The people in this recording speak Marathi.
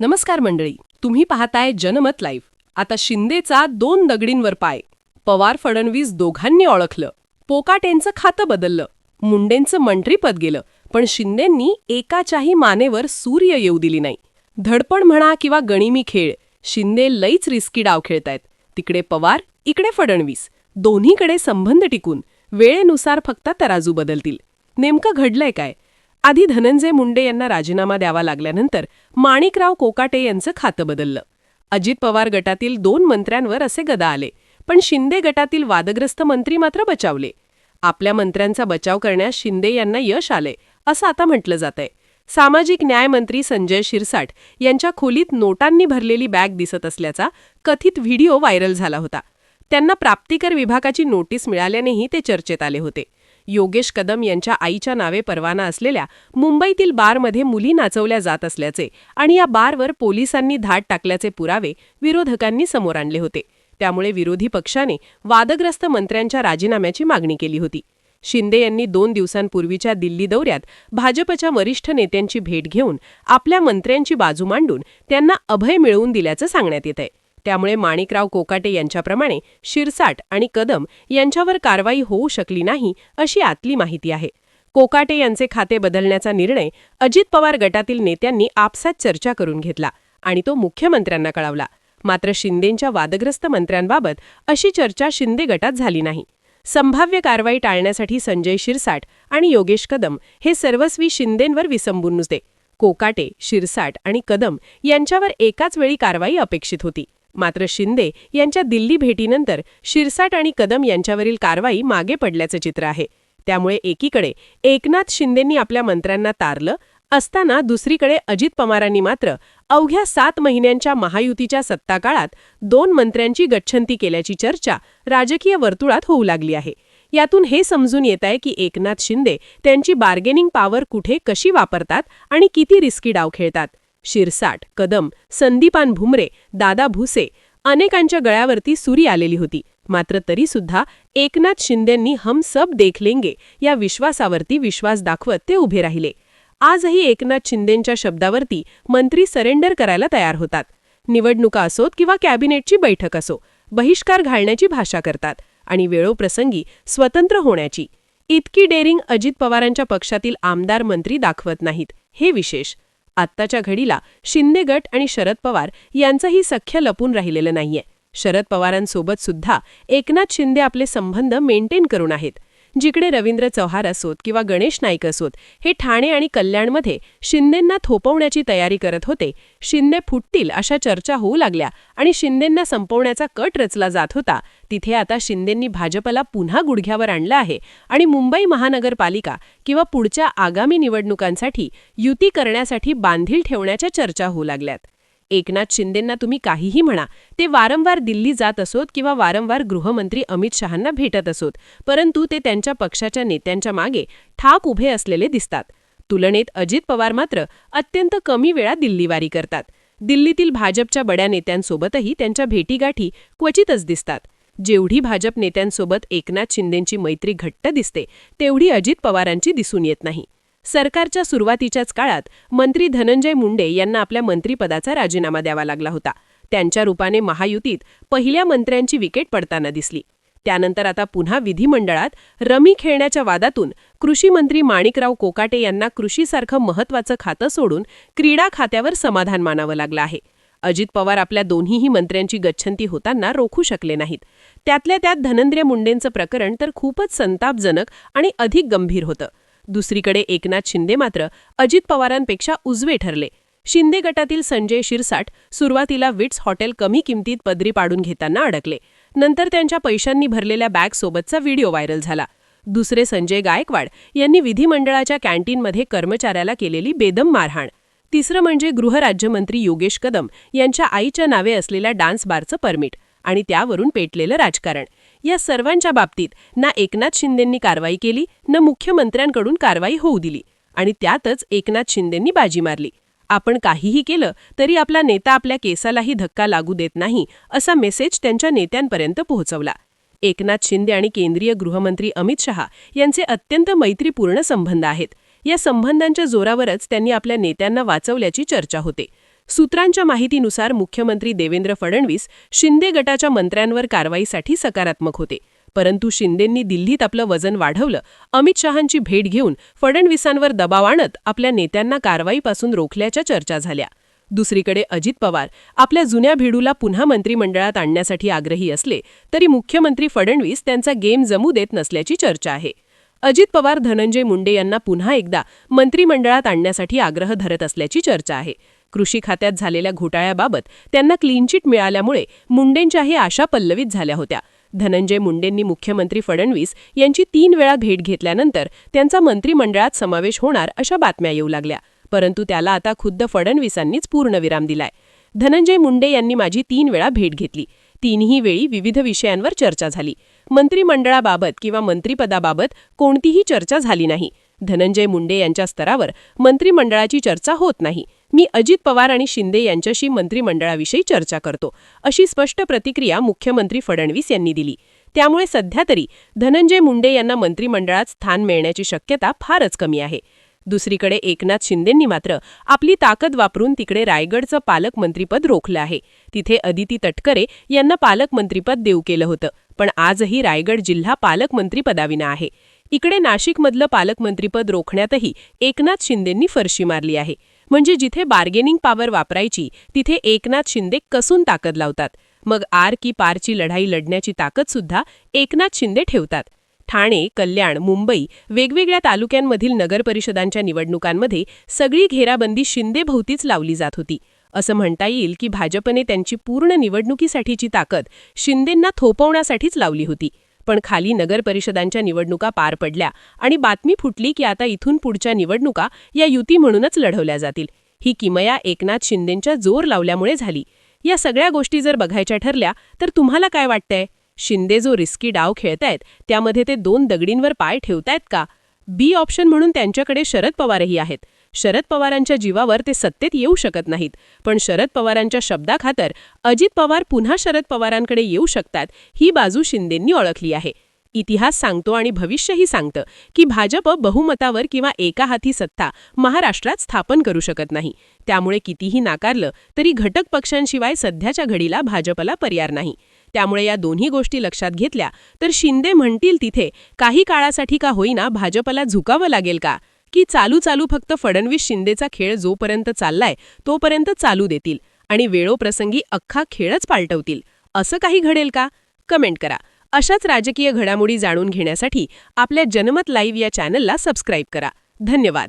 नमस्कार मंडळी तुम्ही पाहताय जनमत लाईव्ह. आता शिंदेचा दोन दगडींवर पाय. पवार फडणवीस दोघांनी ओळखलं. पोकाटेंचं खातं बदललं. मुंडेंचं मंत्रीपद गेलं. पण शिंदेंनी एकाच्याही मानेवर सूर्य येऊ दिली नाही. धडपड म्हणा किंवा गणिमी खेळ शिंदे लईच रिस्की डाव खेळतायत. तिकडे पवार इकडे फडणवीस. दोन्हीकडे संबंध टिकून वेळेनुसार फक्त तराजू बदलतील. नेमकं घडलंय काय? आधी धनंजय मुंडे यांना राजीनामा द्यावा लागल्यानंतर माणिकराव कोकाटे यांचं खातं बदललं. अजित पवार गटातील दोन मंत्र्यांवर असे गदा आले पण शिंदे गटातील वादग्रस्त मंत्री मात्र बचावले. आपल्या मंत्र्यांचा बचाव करण्यास शिंदे यांना यश आले असं आता म्हटलं जातंय. सामाजिक न्याय मंत्री संजय शिरसाट यांच्या खोलीत नोटांनी भरलेली बॅग दिसत असल्याचा कथित व्हिडिओ व्हायरल झाला होता. त्यांना प्राप्तिकर विभागाची नोटीस मिळाल्यानेही ते चर्चेत आले होते. योगेश कदम यांच्या आईच्या नावे परवाना असलेल्या मुंबईतील बारमध्ये मुली नाचवल्या जात असल्याचे आणि या बारवर पोलिसांनी धाड टाकल्याचे पुरावे विरोधकांनी समोर आणले होते. त्यामुळे विरोधी पक्षाने वादग्रस्त मंत्र्यांच्या राजीनाम्याची मागणी केली होती. शिंदे यांनी दोन दिवसांपूर्वीच्या दिल्ली दौऱ्यात भाजपच्या वरिष्ठ नेत्यांची भेट घेऊन आपल्या मंत्र्यांची बाजू मांडून त्यांना अभय मिळवून दिल्याचं सांगण्यात येत आहे त्यामुळे माणिकराव कोकाटे यांच्याप्रमाणे शिरसाट आणि कदम यांच्यावर कारवाई होऊ शकली नाही अशी आतली माहिती आहे. कोकाटे यांचे खाते बदलण्याचा निर्णय अजित पवार गटातील नेत्यांनी आपसात चर्चा करून घेतला आणि तो मुख्यमंत्र्यांना कळवला. मात्र शिंदेंच्या वादग्रस्त मंत्र्यांबाबत अशी चर्चा शिंदे गटात झाली नाही. संभाव्य कारवाई टाळण्यासाठी संजय शिरसाट आणि योगेश कदम हे सर्वस्वी शिंदेंवर विसंबून नुसते. कोकाटे शिरसाट आणि कदम यांच्यावर एकाच वेळी कारवाई अपेक्षित होती. मात्र शिंदे यांच्या दिल्ली भेटीनंतर शिरसाट आणि कदम यांच्यावरील कारवाई मागे पडल्याचं चित्र आहे. त्यामुळे एकीकडे एकनाथ शिंदेंनी आपल्या मंत्र्यांना तारलं असताना दुसरीकडे अजित पवारांनी मात्र अवघ्या सात महिन्यांच्या महायुतीच्या सत्ताकाळात दोन मंत्र्यांची गच्छंती केल्याची चर्चा राजकीय वर्तुळात होऊ लागली आहे. यातून हे समजून येत आहे की एकनाथ शिंदे त्यांची बार्गेनिंग पॉवर कुठे कशी वापरतात आणि किती रिस्की डाव खेळतात. शिरसाट कदम संदीपान भुमरे दादा भुसे अनेकांच्या गळ्यावरती सुरी आलेली होती. मात्र तरीसुद्धा एकनाथ शिंदेंनी हम सब देख लेंगे या विश्वासावरती विश्वास दाखवत ते उभे राहिले. आजही एकनाथ शिंदेंच्या शब्दावरती मंत्री सरेंडर करायला तयार होतात. निवडणुका असोत किंवा कॅबिनेटची बैठक असो बहिष्कार घालण्याची भाषा करतात आणि वेळोप्रसंगी स्वतंत्र होण्याची. इतकी डेअरिंग अजित पवारांच्या पक्षातील आमदार मंत्री दाखवत नाहीत हे विशेष. आत्ताच्या घडीला शिंदे गट आणि शरद पवार यांचंही सख्य लपून राहिलेलं नाहीये. शरद पवारांसोबत सुद्धा एकनाथ शिंदे आपले संबंध मेंटेन करून आहेत. जिकडे रवींद्र चव्हार असोत किंवा गणेश नाईक असोत हे ठाणे आणि कल्याणमध्ये शिंदेंना थोपवण्याची तयारी करत होते शिंदे फुटतील अशा चर्चा होऊ लागल्या आणि शिंदेंना संपवण्याचा कट रचला जात होता. तिथे आता शिंदेंनी भाजपला पुन्हा गुडघ्यावर आणलं आहे आणि मुंबई महानगरपालिका किंवा पुढच्या आगामी निवडणुकांसाठी युती करण्यासाठी बांधील ठेवण्याच्या चर्चा होऊ लागल्यात. एकनाथ शिंदेंना तुम्ही काहीही म्हणा ते वारंवार दिल्ली जात असोत किंवा वारंवार गृहमंत्री अमित शहांना भेटत असोत परंतु ते त्यांच्या पक्षाच्या नेत्यांच्या मागे ठाक उभे असलेले दिसतात. तुलनेत अजित पवार मात्र अत्यंत कमी वेळा दिल्लीवारी करतात. दिल्लीतील भाजपच्या बड्या नेत्यांसोबतही त्यांच्या भेटीगाठी क्वचितच दिसतात. जेवढी भाजप नेत्यांसोबत एकनाथ शिंदेंची मैत्री घट्ट दिसते तेवढी अजित पवारांची दिसून येत नाही. सरकारच्या सुरुवातीच्याच काळात मंत्री धनंजय मुंडे यांना आपल्या मंत्रिपदाचा राजीनामा द्यावा लागला होता. त्यांच्या रूपाने महायुतीत पहिल्या मंत्र्यांची विकेट पडताना दिसली. त्यानंतर आता पुन्हा विधिमंडळात रमी खेळण्याच्या वादातून कृषी मंत्री माणिकराव कोकाटे यांना कृषीसारखं महत्वाचं खातं सोडून क्रीडा खात्यावर समाधान मानावं लागलं आहे. अजित पवार आपल्या दोन्हीही मंत्र्यांची गच्छंती होताना रोखू शकले नाहीत. त्यातल्या त्यात धनंद्र मुंडेंचं प्रकरण तर खूपच संतापजनक आणि अधिक गंभीर होतं. दुसरीकडे एकनाथ शिंदे मात्र अजित पवारांपेक्षा उजवे ठरले. शिंदे गटातील संजय शिरसाट सुरुवातीला विट्स हॉटेल कमी किमतीत पदरी पाडून घेताना अडकले. नंतर त्यांच्या पैशांनी भरलेल्या बॅगसोबतचा व्हिडिओ व्हायरल झाला. दुसरे संजय गायकवाड यांनी विधिमंडळाच्या कॅन्टीनमध्ये कर्मचाऱ्याला केलेली बेदम मारहाण. तिसरं म्हणजे गृहराज्यमंत्री योगेश कदम यांच्या आईच्या नावे असलेल्या डान्स बारचं परमिट आणि त्यावरून पेटलेलं राजकारण. या सर्वांच्या बाबतीत ना एकनाथ शिंदेंनी कारवाई केली न मुख्यमंत्र्यांकडून कारवाई होऊ दिली. आणि त्यातच एकनाथ शिंदेंनी बाजी मारली. आपण काहीही केलं तरी आपला नेता आपल्या केसालाही धक्का लागू देत नाही असा मेसेज त्यांच्या नेत्यांपर्यंत पोहोचवला. एकनाथ शिंदे आणि केंद्रीय गृहमंत्री अमित शहा यांचे अत्यंत मैत्रीपूर्ण संबंध आहेत. या संबंधांच्या जोरावरच त्यांनी आपल्या नेत्यांना वाचवल्याची चर्चा होते. सूत्रांच्या माहितीनुसार मुख्यमंत्री देवेंद्र फडणवीस शिंदे गटाच्या मंत्र्यांवर कारवाईसाठी सकारात्मक होते. परंतु शिंदेंनी दिल्लीत आपलं वजन वाढवलं अमित शहांची भेट घेऊन फडणवीसांवर दबाव आणत आपल्या नेत्यांना कारवाईपासून रोखल्याच्या चर्चा झाल्या. दुसरीकडे अजित पवार आपल्या जुन्या भिडूला पुन्हा मंत्रिमंडळात आणण्यासाठी आग्रही असले तरी मुख्यमंत्री फडणवीस त्यांचा गेम जमू देत नसल्याची चर्चा आहे. अजित पवार धनंजय मुंडे यांना पुन्हा एकदा मंत्रिमंडळात आणण्यासाठी आग्रह धरत असल्याची चर्चा आहे. कृषी खात्यात झालेल्या घोटाळ्याबाबत त्यांना क्लीनचिट मिळाल्यामुळे मुंडेंच्याही आशा पल्लवित झाल्या होत्या. धनंजय मुंडेंनी मुख्यमंत्री फडणवीस यांची तीन वेळा भेट घेतल्यानंतर त्यांचा मंत्रिमंडळात समावेश होणार अशा बातम्या येऊ लागल्या. परंतु त्याला आता खुद्द फडणवीसांनीच पूर्णविराम दिलाय. धनंजय मुंडे यांनी माझी तीन वेळा भेट घेतली. तीनही वेळी विविध विषयांवर चर्चा झाली. मंत्रिमंडळाबाबत किंवा मंत्रिपदाबाबत कोणतीही चर्चा झाली नाही. धनंजय मुंडे यांच्या स्तरावर मंत्रिमंडळाची चर्चा होत नाही. मी अजित पवार आणि शिंदे यांच्याशी मंत्रिमंडळाविषयी चर्चा करतो अशी स्पष्ट प्रतिक्रिया मुख्यमंत्री फडणवीस यांनी दिली. त्यामुळे सध्या तरी धनंजय मुंडे यांना मंत्रिमंडळात स्थान मिळण्याची शक्यता फारच कमी आहे. दुसरीकडे एकनाथ शिंदेंनी मात्र आपली ताकद वापरून तिकडे रायगडचं पालकमंत्रीपद रोखलं आहे. तिथे अदिती तटकरे यांना पालकमंत्रीपद देऊ केलं होतं पण आजही रायगड जिल्हा पालकमंत्रीपदाविना आहे. इकडे नाशिकमधलं पालकमंत्रीपद रोखण्यातही एकनाथ शिंदेंनी फरशी मारली आहे. म्हणजे जिथे बार्गेनिंग पॉवर वापरायची तिथे एकनाथ शिंदे कसून ताकद लावतात. मग आर की पारची लढाई लढण्याची ताकद सुद्धा एकनाथ शिंदे ठेवतात. ठाणे कल्याण मुंबई वेगवेगळ्या तालुक्यांमधील नगरपरिषदांच्या निवडणुकांमध्ये सगळी घेराबंदी शिंदेभोवतीच लावली जात होती. असं म्हणता येईल की भाजपने त्यांची पूर्ण निवडणुकीसाठीची ताकद शिंदेंना थोपवण्यासाठीच लावली होती. पण खाली नगरपरिषदांच्या निवडणुका पार पडल्या आणि बातमी फुटली की आता इथून पुढच्या निवडणुका या युती म्हणूनच लढवल्या जातील. ही किमया एकनाथ शिंदेंच्या जोर लावल्यामुळे झाली. या सगळ्या गोष्टी जर बघायच्या ठरल्या तर तुम्हाला काय वाटतंय? शिंदे जो रिस्की डाव खेळतायत त्यामध्ये ते दोन दगडींवर पाय ठेवतायत का? बी ऑप्शन म्हणून त्यांच्याकडे शरद पवारही आहेत. शरद पवारांच्या जीवावर ते सत्तेत येऊ शकत नाहीत. पण शरद पवारांच्या शब्दाखातर अजित पवार पुन्हा शरद पवारांकडे येऊ शकतात ही बाजू शिंदेंनी ओळखली आहे. इतिहास सांगतो आणि भविष्यही सांगतं की भाजप बहुमतावर किंवा एका हाती सत्ता महाराष्ट्रात स्थापन करू शकत नाही. त्यामुळे कितीही नाकारलं तरी घटक पक्षांशिवाय सध्याच्या घडीला भाजपला पर्याय नाही. त्यामुळे या दोन्ही गोष्टी लक्षात घेतल्या तर शिंदे म्हणतील तिथे काही काळासाठी का होईना भाजपला झुकावं लागेल का? की चालू चालू फक्त फडणवीस शिंदेचा खेळ जोपर्यंत चाललाय तोपर्यंत चालू देतील आणि वेळोप्रसंगी अख्खा खेळच पालटवतील. असं काही घडेल का? कमेंट करा. अशाच राजकीय घडामोडी जाणून घेण्यासाठी आपल्या जनमत लाईव्ह या चॅनलला सबस्क्राईब करा. धन्यवाद.